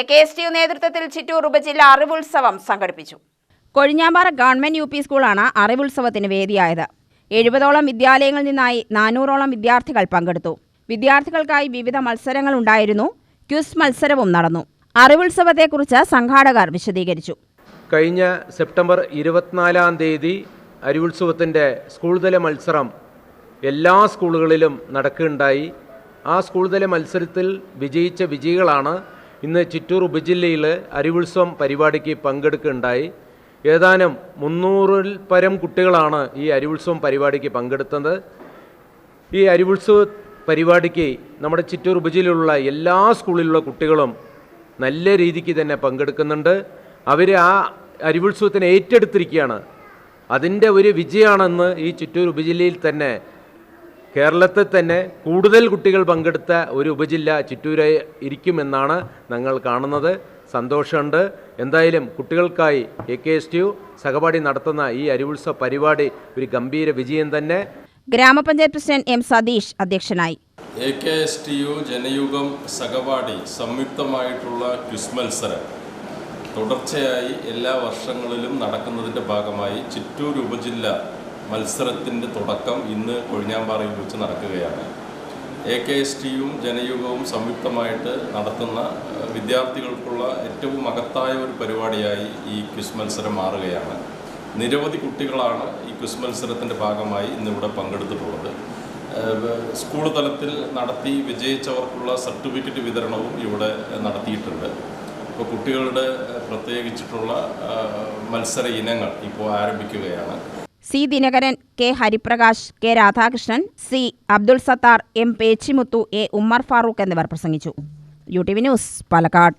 A K S T U നേതൃത്വത്തിൽ ചിറ്റൂർ ഉപജില്ല അറിവുത്സവം സംഘടിപ്പിച്ചു. കൊഴിഞ്ഞാമ്പാറ ഗവൺമെന്റ് യു പി സ്കൂളാണ് അറിവുത്സവത്തിന് വേദിയായത്. എഴുപതോളം വിദ്യാലയങ്ങളിൽ നിന്നായി നാനൂറോളം വിദ്യാർത്ഥികൾ പങ്കെടുത്തു. വിദ്യാർത്ഥികൾക്കായി വിവിധ മത്സരങ്ങൾ ഉണ്ടായിരുന്നു. ക്വിസ് മത്സരവും നടന്നു. അറിവുത്സവത്തെക്കുറിച്ച് സംഘാടകർ വിശദീകരിച്ചു. കഴിഞ്ഞ സെപ്റ്റംബർ ഇരുപത്തിനാലാം തീയതി അരിവുത്സവത്തിന്റെ സ്കൂൾ തല മത്സരം എല്ലാ സ്കൂളുകളിലും നടക്കുകയുണ്ടായി. ആ സ്കൂൾ തല മത്സരത്തിൽ വിജയിച്ച വിജയികളാണ് ഇന്ന് ചിറ്റൂർ ഉപജില്ലയിൽ അരിവുത്സവം പരിപാടിക്ക് പങ്കെടുക്കുകയുണ്ടായി. ഏതാനും മുന്നൂറിൽ പരം കുട്ടികളാണ് ഈ അരിവുത്സവം പരിപാടിക്ക് പങ്കെടുത്തത്. ഈ അരിവുത്സവ പരിപാടിക്ക് നമ്മുടെ ചിറ്റൂർ ഉപജില്ലയിലുള്ള എല്ലാ സ്കൂളിലുള്ള കുട്ടികളും നല്ല രീതിക്ക് തന്നെ പങ്കെടുക്കുന്നുണ്ട്. അവർ ആ അരിവുത്സവത്തിന് ഏറ്റെടുത്തിരിക്കുകയാണ്. അതിന്റെ ഒരു വിജയമാണെന്ന് ഈ ചിറ്റൂർ ഉപജില്ലയിൽ തന്നെ കേരളത്തിൽ തന്നെ കൂടുതൽ കുട്ടികൾ പങ്കെടുത്ത ഒരു ഉപജില്ല ചിറ്റൂര ഇരിക്കുമെന്നാണ് ഞങ്ങൾ കാണുന്നത്. സന്തോഷമുണ്ട്. എന്തായാലും കുട്ടികൾക്കായി A K S T U Sahapadi നടത്തുന്ന ഈ അരിവുത്സവ പരിപാടി ഒരു ഗംഭീര വിജയം തന്നെ. ഗ്രാമപഞ്ചായത്ത് പ്രസിഡന്റ് എം സതീഷ് അധ്യക്ഷനായി. A K S T U Janayugom Sahapadi സംയുക്തമായിട്ടുള്ള quiz മത്സരം തുടർച്ചയായി എല്ലാ വർഷങ്ങളിലും നടക്കുന്നതിന്റെ ഭാഗമായി ചിറ്റൂർ ഉപജില്ല മത്സരത്തിന്റെ തുടക്കം ഇന്ന് കൊഴിഞ്ഞാമ്പാറയിൽ വെച്ച് നടക്കുകയാണ്. എ കെ എസ് ടിയും ജനയുഗവും സംയുക്തമായിട്ട് നടത്തുന്ന വിദ്യാർത്ഥികൾക്കുള്ള ഏറ്റവും മഹത്തായ ഒരു പരിപാടിയായി ഈ ക്വിസ് മത്സരം മാറുകയാണ്. നിരവധി കുട്ടികളാണ് ഈ ക്വിസ് മത്സരത്തിന്റെ ഭാഗമായി ഇന്നിവിടെ പങ്കെടുത്തിട്ടുള്ളത്. സ്കൂൾ തലത്തിൽ നടത്തി വിജയിച്ചവർക്കുള്ള സർട്ടിഫിക്കറ്റ് വിതരണവും ഇവിടെ നടത്തിയിട്ടുണ്ട്. ഇപ്പോൾ കുട്ടികളുടെ പ്രത്യേകിച്ചിട്ടുള്ള മത്സര ഇനങ്ങൾ ഇപ്പോൾ ആരംഭിക്കുകയാണ്. C Dinakaran K Hariprakash K Radhakrishnan C Abdul Sattar M Pechimuthu A Ummer Farooq എന്നിവർ പ്രസംഗിച്ചു. U T V news Palakkad.